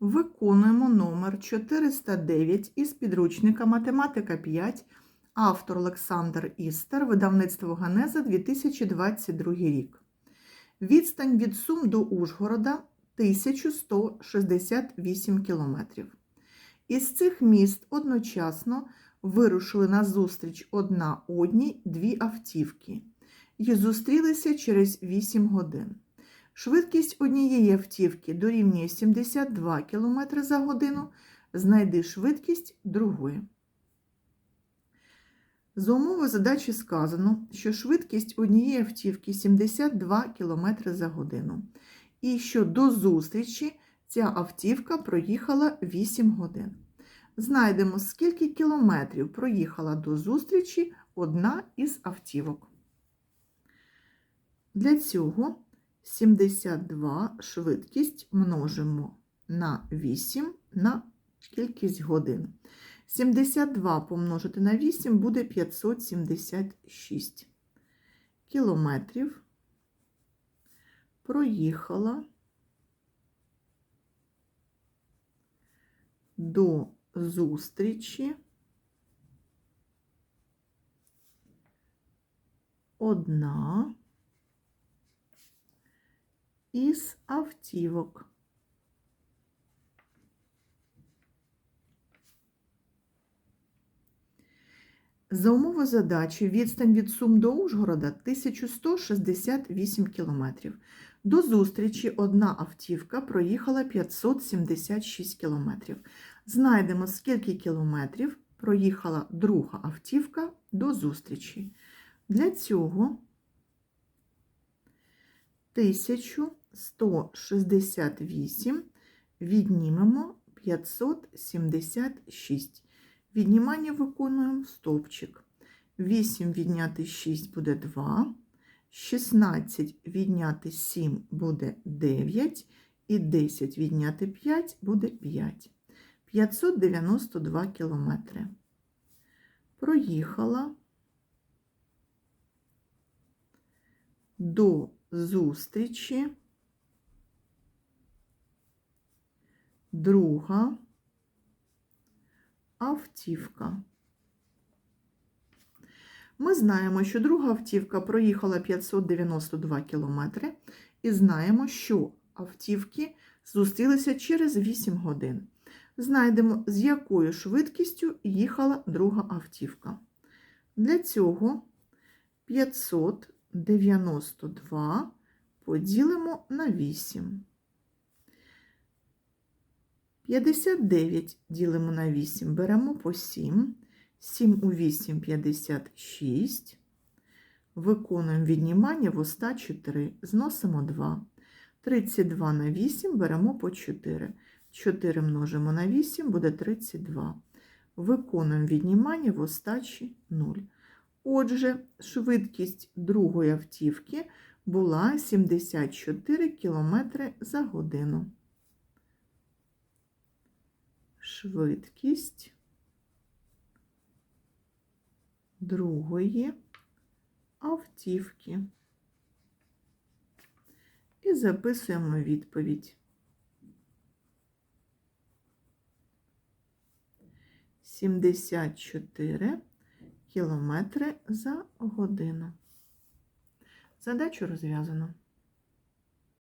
Виконуємо номер 409 із підручника Математика 5, автор Олександр Істер, видавництво Ганеза 2022 рік. Відстань від Сум до Ужгорода 1168 кілометрів. Із цих міст одночасно вирушили на зустріч одна одній дві автівки і зустрілися через 8 годин. Швидкість однієї автівки дорівнює 72 км за годину. Знайди швидкість другої. За умови задачі сказано, що швидкість однієї автівки 72 км за годину. І що до зустрічі ця автівка проїхала 8 годин. Знайдемо, скільки кілометрів проїхала до зустрічі одна із автівок. Для цього 72 швидкість множимо на 8 на кількість годин. 72 помножити на 8 буде 576 кілометрів. Проїхала до зустрічі одна із автівок. За умови задачі відстань від Сум до Ужгорода 1168 км. До зустрічі одна автівка проїхала 576 км. Знайдемо, скільки кілометрів проїхала друга автівка до зустрічі. Для цього 1168 віднімемо 576. Віднімання виконуємо в стовпчик. 8 відняти 6 буде 2, 16 відняти 7 буде 9, і 10 відняти 5 буде 5. 592 кілометри. Проїхала до зустрічі друга автівка. Ми знаємо, що друга автівка проїхала 592 кілометри, і знаємо, що автівки зустрілися через 8 годин. Знайдемо, з якою швидкістю їхала друга автівка. Для цього 592 поділимо на 8. 59 ділимо на 8, беремо по 7. 7 у 8 – 56. Виконуємо віднімання в оста 4. Зносимо 2. 32 на 8 беремо по 4. 4 множимо на 8 буде 32. Виконуємо віднімання в остачі 0. Отже, швидкість другої автівки була 74 км за годину. Швидкість другої автівки. І записуємо відповідь. 74 кілометри за годину. Задачу розв'язано.